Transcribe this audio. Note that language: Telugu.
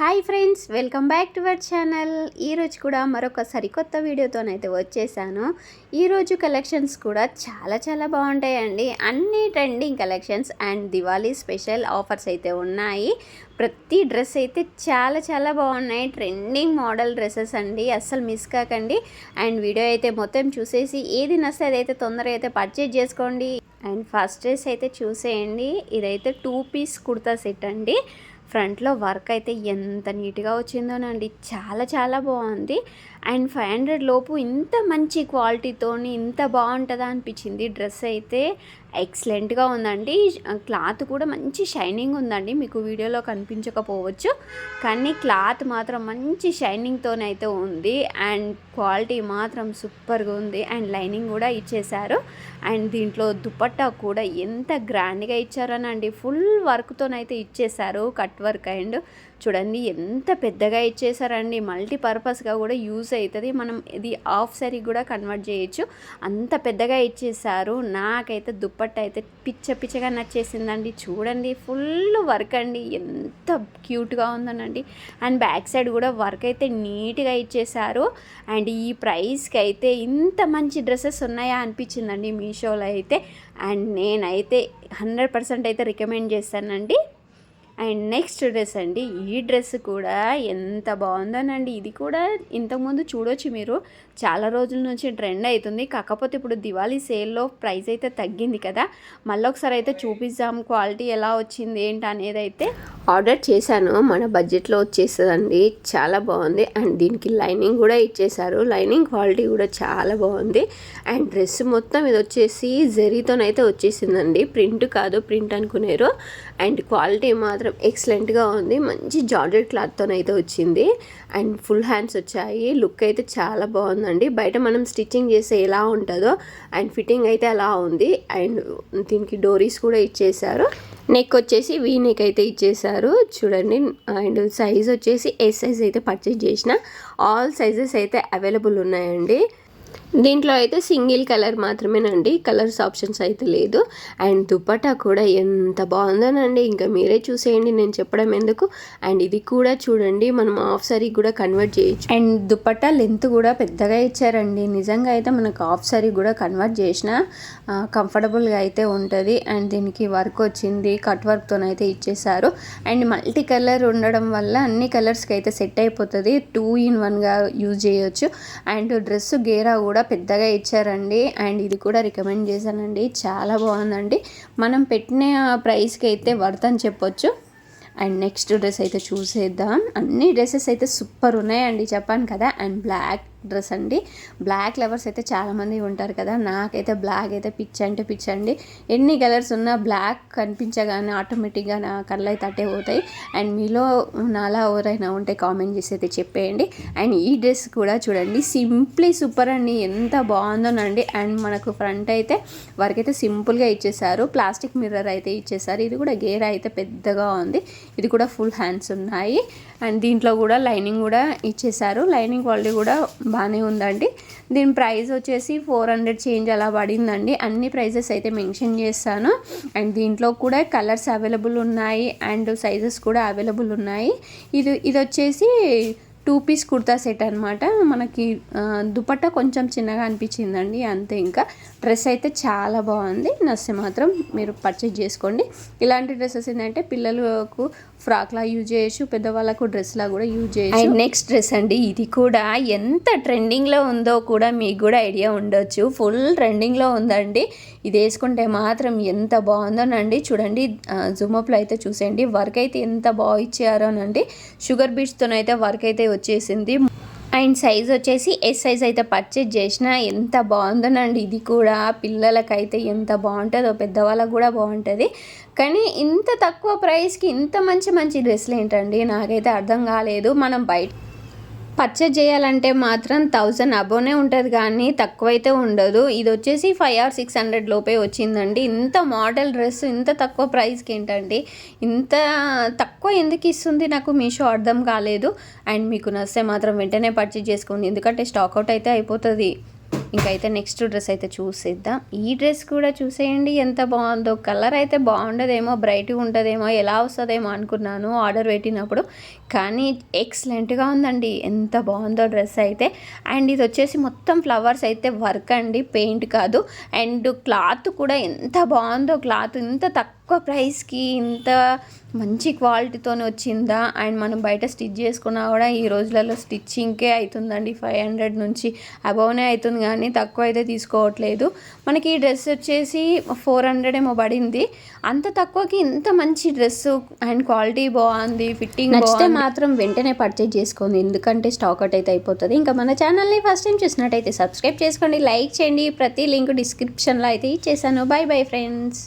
Hi friends welcome back to our channel. ఈరోజు కూడా మరొక సరికొత్త వీడియోతోనైతే వచ్చేసాను. ఈరోజు కలెక్షన్స్ కూడా చాలా చాలా బాగుంటాయండి. అన్ని trending collections and Diwali special offers అయితే ఉన్నాయి. ప్రతి డ్రెస్ అయితే చాలా చాలా బాగున్నాయి. ట్రెండింగ్ మోడల్ డ్రెస్సెస్ అండి. అస్సలు మిస్ కాకండి. అండ్ వీడియో అయితే మొత్తం చూసేసి ఏది నస్తే అదైతే తొందరగా అయితే పర్చేజ్ చేసుకోండి. అండ్ ఫస్ట్ డ్రెస్ అయితే చూసేయండి. ఇదైతే టూ పీస్ కుర్తా సెట్ అండి. ఫ్రంట్లో వర్క్ అయితే ఎంత నీట్గా వచ్చిందోనండి. చాలా చాలా బాగుంది. అండ్ ఫైవ్ హండ్రెడ్ లోపు ఇంత మంచి క్వాలిటీతోని ఇంత బాగుంటుందా అనిపించింది డ్రెస్ అయితే. ఎక్సలెంట్గా ఉందండి. క్లాత్ కూడా మంచి షైనింగ్ ఉందండి. మీకు వీడియోలో కనిపించకపోవచ్చు. కానీ క్లాత్ మాత్రం మంచి షైనింగ్తోనైతే ఉంది. అండ్ క్వాలిటీ మాత్రం సూపర్గా ఉంది. అండ్ లైనింగ్ కూడా ఇచ్చేశారు. అండ్ దీంట్లో దుపట్టా కూడా ఎంత గ్రాండ్గా ఇచ్చారనండి. ఫుల్ వర్క్తోనైతే ఇచ్చేశారు. కట్ వర్క్ అండ్ చూడండి ఎంత పెద్దగా ఇచ్చేసారండి మల్టీపర్పస్గా కూడా యూస్ అవుతుంది. మనం ఇది ఆఫ్ సరీ కూడా కన్వర్ట్ చేయొచ్చు. అంత పెద్దగా ఇచ్చేసారు నాకైతే దుప్పట్ట అయితే పిచ్చ పిచ్చగా నచ్చేసిందండి. చూడండి ఫుల్ వర్క్ అండి. ఎంత క్యూట్గా ఉందనండి. అండ్ బ్యాక్ సైడ్ కూడా వర్క్ అయితే నీట్గా ఇచ్చేసారు అండ్ ఈ ప్రైస్కి అయితే ఇంత మంచి డ్రెస్సెస్ ఉన్నాయా అనిపించిందండి మీషోలో అయితే. అండ్ నేనైతే హండ్రెడ్ పర్సెంట్ అయితే రికమెండ్ చేస్తానండి. అండ్ నెక్స్ట్ డ్రెస్ అండి ఈ డ్రెస్ కూడా ఎంత బాగుందనండి. ఇది కూడా ఇంతకుముందు చూడొచ్చు మీరు. చాలా రోజుల నుంచి ట్రెండ్ అవుతుంది కాకపోతే ఇప్పుడు దివాళీ సేల్లో ప్రైస్ అయితే తగ్గింది కదా. మళ్ళీ ఒకసారి అయితే చూపిద్దాం క్వాలిటీ ఎలా వచ్చింది ఏంటి అనేది అయితే ఆర్డర్ చేశాను. మన బడ్జెట్లో వచ్చేస్తుందండి. చాలా బాగుంది. అండ్ దీనికి లైనింగ్ కూడా ఇచ్చేసారు లైనింగ్ క్వాలిటీ కూడా చాలా బాగుంది. అండ్ డ్రెస్ మొత్తం ఇది వచ్చేసి జరీతోనైతే వచ్చేసిందండి. ప్రింట్ కాదు ప్రింట్ అనుకునేరు. అండ్ క్వాలిటీ మాత్రం మాత్రం ఎక్సలెంట్గా ఉంది. మంచి జార్జెట్ క్లాత్తో అయితే వచ్చింది. అండ్ ఫుల్ హ్యాండ్స్ వచ్చాయి. లుక్ అయితే చాలా బాగుందండి. బయట మనం స్టిచ్చింగ్ చేస్తే ఎలా ఉంటుందో అండ్ ఫిట్టింగ్ అయితే అలా ఉంది. అండ్ దీనికి డోరీస్ కూడా ఇచ్చేసారు నెక్ వచ్చేసి వీ నెక్ అయితే ఇచ్చేసారు చూడండి. అండ్ సైజ్ వచ్చేసి ఎస్ సైజ్ అయితే పర్చేజ్ చేసిన. ఆల్ సైజెస్ అయితే అవైలబుల్ ఉన్నాయండి. దీంట్లో అయితే సింగిల్ కలర్ మాత్రమేనండి. కలర్స్ ఆప్షన్స్ అయితే లేదు. అండ్ దుపట్టా కూడా ఎంత బాగుందోనండి. ఇంకా మీరే చూసేయండి. నేను చెప్పడం ఎందుకు? అండ్ ఇది కూడా చూడండి. మనం హాఫ్ సారీ కూడా కన్వర్ట్ చేయొచ్చు. అండ్ దుపట్టా లెంత్ కూడా పెద్దగా ఇచ్చారండి. నిజంగా అయితే మనకు హాఫ్ సారీ కూడా కన్వర్ట్ చేసిన కంఫర్టబుల్గా అయితే ఉంటుంది. అండ్ దీనికి వర్క్ వచ్చింది. కట్ వర్క్తోనైతే ఇచ్చేసారు. అండ్ మల్టీ కలర్ ఉండడం వల్ల అన్ని కలర్స్కి అయితే సెట్ అయిపోతుంది. టూ ఇన్ వన్గా యూజ్ చేయొచ్చు. అండ్ డ్రెస్ గేరా కూడా కూడా పెద్దగా ఇచ్చారండి. అండ్ ఇది కూడా రికమెండ్ చేశానండి. చాలా బాగుందండి. మనం పెట్టిన ప్రైస్కి అయితే వర్త్ అని చెప్పొచ్చు. అండ్ నెక్స్ట్ డ్రెస్ అయితే చూసేద్దాం. అన్ని డ్రెస్సెస్ అయితే సూపర్ ఉన్నాయండి. చెప్పాను కదా. అండ్ బ్లాక్ డ్రెస్ అండి. బ్లాక్ లవర్స్ అయితే చాలామంది ఉంటారు కదా. నాకైతే బ్లాక్ అయితే పిచ్ అంటే పిచ్ అండి. ఎన్ని కలర్స్ ఉన్నా బ్లాక్ కనిపించగానే ఆటోమేటిక్గా నా కళ్ళు అయితే అట్టే పోతాయి. అండ్ మీలో నాలా ఎవరైనా ఉంటే కామెంట్ చేసి అయితే చెప్పేయండి. అండ్ ఈ డ్రెస్ కూడా చూడండి. సింప్లీ సూపర్ అండి. ఎంత బాగుందోనండి. అండ్ మనకు ఫ్రంట్ అయితే వరకైతే సింపుల్గా ఇచ్చేసారు. ప్లాస్టిక్ మిర్రర్ అయితే ఇచ్చేసారు. ఇది కూడా గేర్ అయితే పెద్దగా ఉంది. ఇది కూడా ఫుల్ హ్యాండ్స్ ఉన్నాయి. అండ్ దీంట్లో కూడా లైనింగ్ కూడా ఇచ్చేసారు. లైనింగ్ క్వాలిటీ కూడా బాగానే ఉందండి. దీని ప్రైస్ వచ్చేసి ఫోర్ హండ్రెడ్ చేంజ్ అలా పడిందండి. అన్ని ప్రైజెస్ అయితే మెన్షన్ చేస్తాను అండ్ దీంట్లో కూడా కలర్స్ అవైలబుల్ ఉన్నాయి. అండ్ సైజెస్ కూడా అవైలబుల్ ఉన్నాయి. ఇది ఇది వచ్చేసి టూ పీస్ కుర్తా సెట్ అనమాట మనకి దుపట్టా కొంచెం చిన్నగా అనిపించిందండి అంతే ఇంకా. డ్రెస్ అయితే చాలా బాగుంది నస్తే మాత్రం మీరు పర్చేజ్ చేసుకోండి. ఇలాంటి డ్రెస్సెస్ ఏంటంటే పిల్లలకు ఫ్రాక్లా యూజ్ చేయొచ్చు పెద్దవాళ్ళకు డ్రెస్లా కూడా యూజ్ చేయొచ్చు. అండ్ నెక్స్ట్ డ్రెస్ అండి ఇది కూడా ఎంత ట్రెండింగ్లో ఉందో కూడా మీకు కూడా ఐడియా ఉండొచ్చు. ఫుల్ ట్రెండింగ్లో ఉందండి. ఇది వేసుకుంటే మాత్రం ఎంత బాగుందోనండి. చూడండి జూమప్లో అయితే చూసేయండి. వర్క్ అయితే ఎంత బాగా ఇచ్చారోనండి. షుగర్ బీట్స్తోనైతే వర్క్ అయితే వచ్చేసింది. అండ్ సైజ్ వచ్చేసి ఎస్ సైజ్ అయితే పర్చేజ్ చేసిన. ఎంత బాగుందోనండి. ఇది కూడా పిల్లలకైతే ఎంత బాగుంటుందో పెద్దవాళ్ళకు కూడా బాగుంటుంది. కానీ ఇంత తక్కువ ప్రైస్కి ఇంత మంచి మంచి డ్రెస్సులు ఏంటండి? నాకైతే అర్థం కాలేదు. మనం బయట పర్చేజ్ చేయాలంటే మాత్రం థౌజండ్ అబోనే ఉంటుంది కానీ తక్కువైతే ఉండదు. ఇది వచ్చేసి ఫైవ్ ఆర్ సిక్స్ హండ్రెడ్ లోపే వచ్చిందండి. ఇంత మోడల్ డ్రెస్ ఇంత తక్కువ ప్రైస్కి ఏంటండి ఇంత తక్కువ ఎందుకు ఇస్తుంది నాకు మీషో అర్థం కాలేదు. అండ్ మీకు నస్తే మాత్రం వెంటనే పర్చేజ్ చేసుకోండి. ఎందుకంటే స్టాక్ అవుట్ అయితే అయిపోతుంది. ఇంకైతే నెక్స్ట్ డ్రెస్ అయితే చూసేద్దాం. ఈ డ్రెస్ కూడా చూసేయండి ఎంత బాగుందో. కలర్ అయితే బాగుండదేమో బ్రైట్గా ఉంటుందేమో ఎలా వస్తుందేమో అనుకున్నాను ఆర్డర్ పెట్టినప్పుడు. కానీ ఎక్సలెంట్గా ఉందండి ఎంత బాగుందో డ్రెస్ అయితే. అండ్ ఇది వచ్చేసి మొత్తం ఫ్లవర్స్ అయితే వర్క్ అండి పెయింట్ కాదు. అండ్ క్లాత్ కూడా ఎంత బాగుందో క్లాత్ ఇంత తక్కువ ప్రైస్కి ఇంత మంచి క్వాలిటీతో వచ్చిందా? అండ్ మనం బయట స్టిచ్ చేసుకున్నా కూడా ఈ రోజులలో స్టిచ్చింగ్కే అవుతుందండి ఫైవ్ హండ్రెడ్ నుంచి అబౌవ్నే అవుతుంది కానీ తక్కువ అయితే తీసుకోవట్లేదు. మనకి ఈ డ్రెస్ వచ్చేసి ఫోర్ హండ్రెడ్ ఏమో పడింది. అంత తక్కువకి ఇంత మంచి డ్రెస్ అండ్ క్వాలిటీ బాగుంది ఫిట్టింగ్ నచ్చితే మాత్రం వెంటనే పర్చేజ్ చేసుకోండి. ఎందుకంటే స్టాక్ అవుట్ అయితే అయిపోతుంది. ఇంకా మన ఛానల్ని ఫస్ట్ టైం చూసినట్టయితే సబ్స్క్రైబ్ చేసుకోండి. లైక్ చేయండి. ప్రతి లింక్ డిస్క్రిప్షన్లో అయితే ఇచ్చేసాను. Bye bye friends.